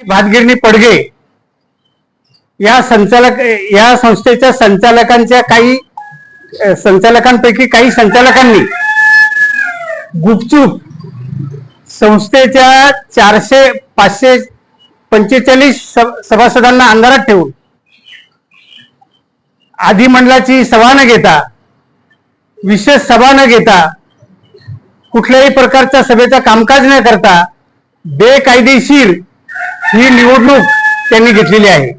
भातगिरणी पडगे. या संचालक या संस्थेच्या संचालकांच्या काही संचालकांपैकी काही संचालकांनी गुपचूप संस्थेच्या चारशे पाचशे पंचेचाळीस स- सभासदांना अंधारात ठेवून आधिमंडळाची सभा न घेता विशेष सभा न घेता कुठल्याही प्रकारच्या सभेचा कामकाज न करता बेकायदेशीर ही निवडणूक त्यांनी घेतलेली आहे.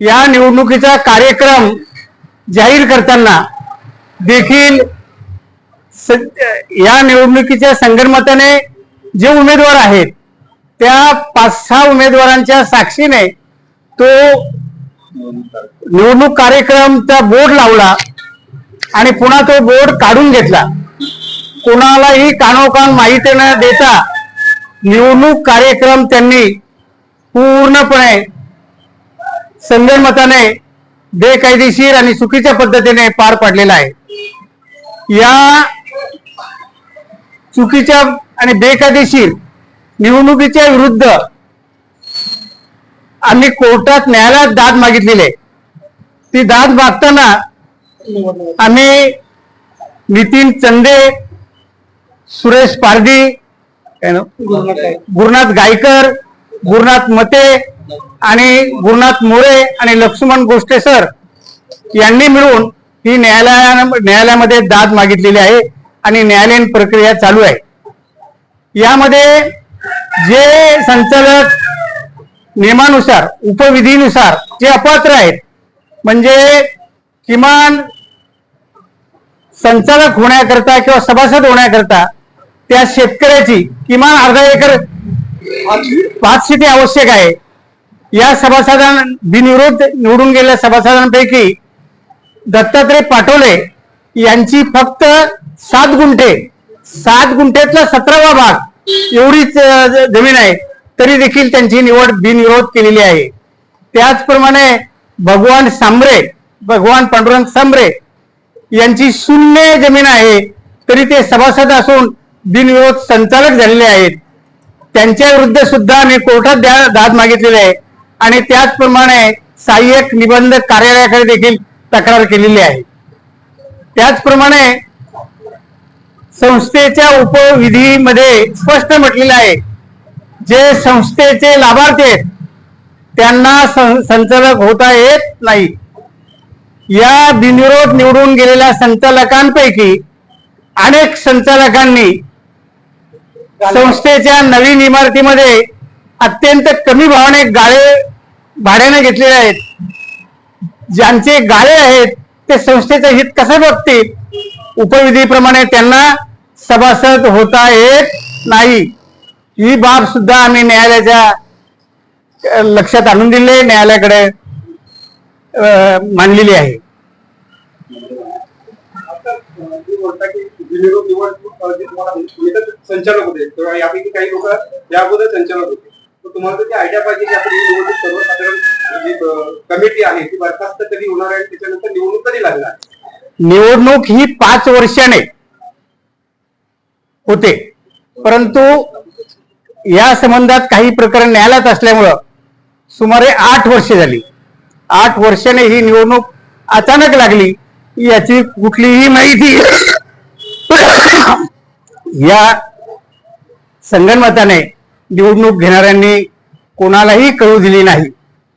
या निवडणुकीचा कार्यक्रम जाहीर करताना देखील या निवडणुकीच्या संगणमताने जे उमेदवार आहेत त्या पाच सहा उमेदवारांच्या साक्षीने तो निवडणूक कार्यक्रमचा बोर्ड लावला आणि पुन्हा तो बोर्ड काढून घेतला. कोणालाही कानोकान माहिती न देता निवडणूक कार्यक्रम त्यांनी पूर्णपणे संगणमताने बेकायदेशीर आणि चुकीच्या पद्धतीने पार पाडलेला आहे या चुकीच्या आणि बेकायदेशीर निवडणुकीच्या विरुद्ध आम्ही कोर्टात न्यायालयात दाद मागितलेली आहे ती दाद मागताना आम्ही नितीन चंदे सुरेश नाव? गुरुनाथ गायकर गुरुनाथ मते आणि गुरुनाथ मोरे आणि लक्ष्मण गोष्टे सर यांनी मिळून ही न्यायालया न्यायालयामध्ये दाद मागितलेली आहे आणि न्यायालयीन प्रक्रिया चालू आहे. यामध्ये जे संचालक नियमानुसार उपविधीनुसार जे अपात्र आहेत म्हणजे किमान संचालक होण्याकरता किंवा सभासद होण्याकरता त्या शेतकऱ्याची किमान अर्धा एकर पाच शेती आवश्यक आहे. या सभासदां बिनविरोध निवडून गेलेल्या सभासदांपैकी दत्तात्रय पाटोले यांची फक्त सात गुंठे सात गुंठ्यातला सतरावा भाग एवढीच जमीन आहे तरी देखील त्यांची निवड बिनविरोध केलेली आहे. त्याचप्रमाणे भगवान सांबरे भगवान पांडुरंग सांबरे यांची शून्य जमीन आहे तरी ते सभासद असून बिनविरोध संचालक झालेले आहेत. त्यांच्या विरुद्ध सुद्धा आम्ही कोर्टात द्या- दाद मागितलेली आहे. आणि त्याचप्रमाणे सहाय्यक निबंधक कार्यालयाकडे देखील तक्रार केलेली आहे. त्याचप्रमाणे संस्थेच्या उपविधीमध्ये स्पष्ट म्हटलेलं आहे जे संस्थेचे लाभार्थी आहेत त्यांना सं- संचालक होता येत नाही. या बिनविरोध निवडून गेलेल्या संचालकांपैकी अनेक संचालकांनी संस्थेच्या नवीन इमारतीमध्ये अत्यंत कमी भावाने गाळे भाड्याने घेतलेले आहेत. ज्यांचे गाळे आहेत ते संस्थेचं हित कसं बघतील? उपविधीप्रमाणे त्यांना सभासद होता येत नाही. ही बाब सुद्धा आम्ही न्यायालयाच्या लक्षात आणून दिले न्यायालयाकडे अ, मांडलेली आहे. बिनविरोध निवडणूक जे तुम्हाला संचालक होते. तेव्हा यापैकी काही लोक या अगोदर संचालक होते. तर तुम्हाला त्याची आयडिया पाहिजे की आपण ही निवडणूक सर्वसाधारण जी कमिटी आहे ती बरखास्त कधी होणार आहे त्याच्यानंतर निवडणूक कधी लागणार निवडणूक ही पाच वर्षाने होते. परंतु या संबंधात काही प्रकरण न्यायालयात असल्यामुळं सुमारे आठ वर्षे झाली. आठ वर्षाने ही निवडणूक अचानक लागली याची कुठलीही माहिती या संगणमताने निवडणूक घेणाऱ्यांनी कोणालाही कळू दिली नाही.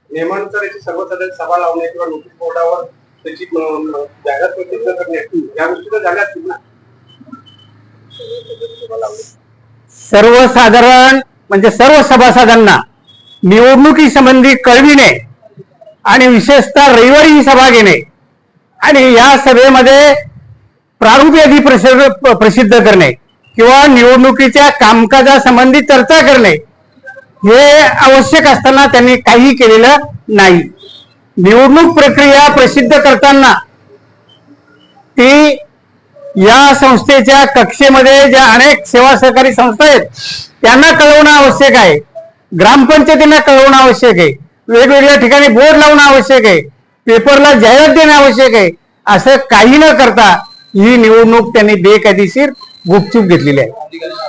नियमानुसार सर्वसाधारण सभा लावणे किंवा नोटीस बोर्डावर त्याची प्रसिद्ध करणे या असतील ना. सर्वसाधारण म्हणजे सर्व सभासदांना निवडणुकी संबंधी कळविणे आणि विशेषतः रविवारी ही सभा घेणे. आणि या सभेमध्ये प्रारूप यादी प्रसिद्ध प्रसिद्ध करणे किंवा निवडणुकीच्या कामकाजासंबंधी चर्चा करणे हे आवश्यक असताना त्यांनी काही केलेलं नाही. निवडणूक प्रक्रिया प्रसिद्ध करताना ती या संस्थेच्या कक्षेमध्ये ज्या अनेक सेवा सहकारी संस्था आहेत त्यांना कळवणं आवश्यक आहे. ग्रामपंचायतींना कळवणं आवश्यक आहे. वेगवेगळ्या ठिकाणी बोर्ड लावणं आवश्यक आहे. पेपरला जाहिरात देणं आवश्यक आहे. असं काही न करता ही निवडणूक त्यांनी बेकायदेशीर गुपचूप घेतलेली आहे.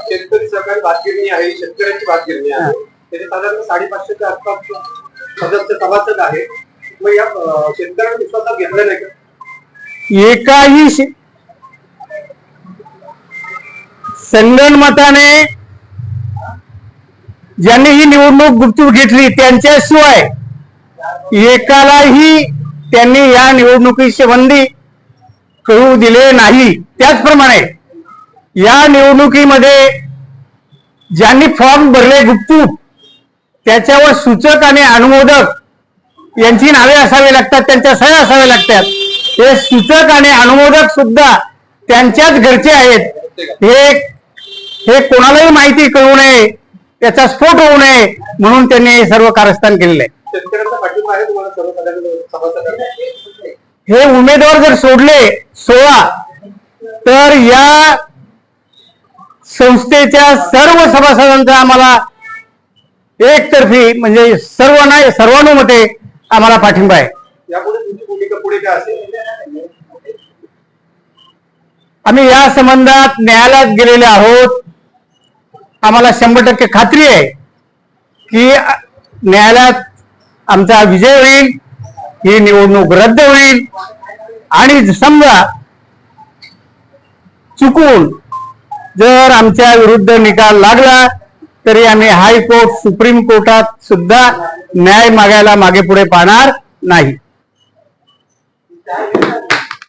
शेतकरी सहकारी भातगिरणी आहे शेतकऱ्यांची भातगिरणी आहे. त्याचे साधारण साडेपाचशेच्या आसपास सदस्य सभासद आहे मग या शेतकऱ्यांना विश्वासात घेतलं नाही का? एकाही संगणमताने ज्यांनी ही निवडणूक गुपचूप घेतली त्यांच्याशिवाय एकालाही त्यांनी या निवडणुकीची बंदी कळू दिले नाही. त्याचप्रमाणे या निवडणुकीमध्ये ज्यांनी फॉर्म भरले गुपचूप त्याच्यावर सूचक आणि अनुमोदक यांची नावे असावी लागतात त्यांच्या सह्या असाव्या लागतात. हे सूचक आणि अनुमोदक सुद्धा त्यांच्याच घरचे आहेत. हे हे कोणालाही माहिती कळू नये त्याचा स्फोट होऊ नये म्हणून त्यांनी हे सर्व कारस्थान केलेलं आहे. हे उमेदवार जर सोडले सोळा तर या संस्थेच्या सर्व सभासदांचा आम्हाला एकतर्फी म्हणजे सर्वांना सर्वानुमते आम्हाला पाठिंबा आहे. आम्ही या संबंधात न्यायालयात गेलेले आहोत. आम्हाला शंभर टक्के खात्री आहे की न्यायालयात आमचा विजय होईल. ही निवडणूक रद्द होईल. आणि समजा चुकून जर आमच्या विरुद्ध निकाल लागला तरी आम्ही हायकोर्ट सुप्रीम कोर्टात सुद्धा न्याय मागायला मागे पुढे पाहणार नाही.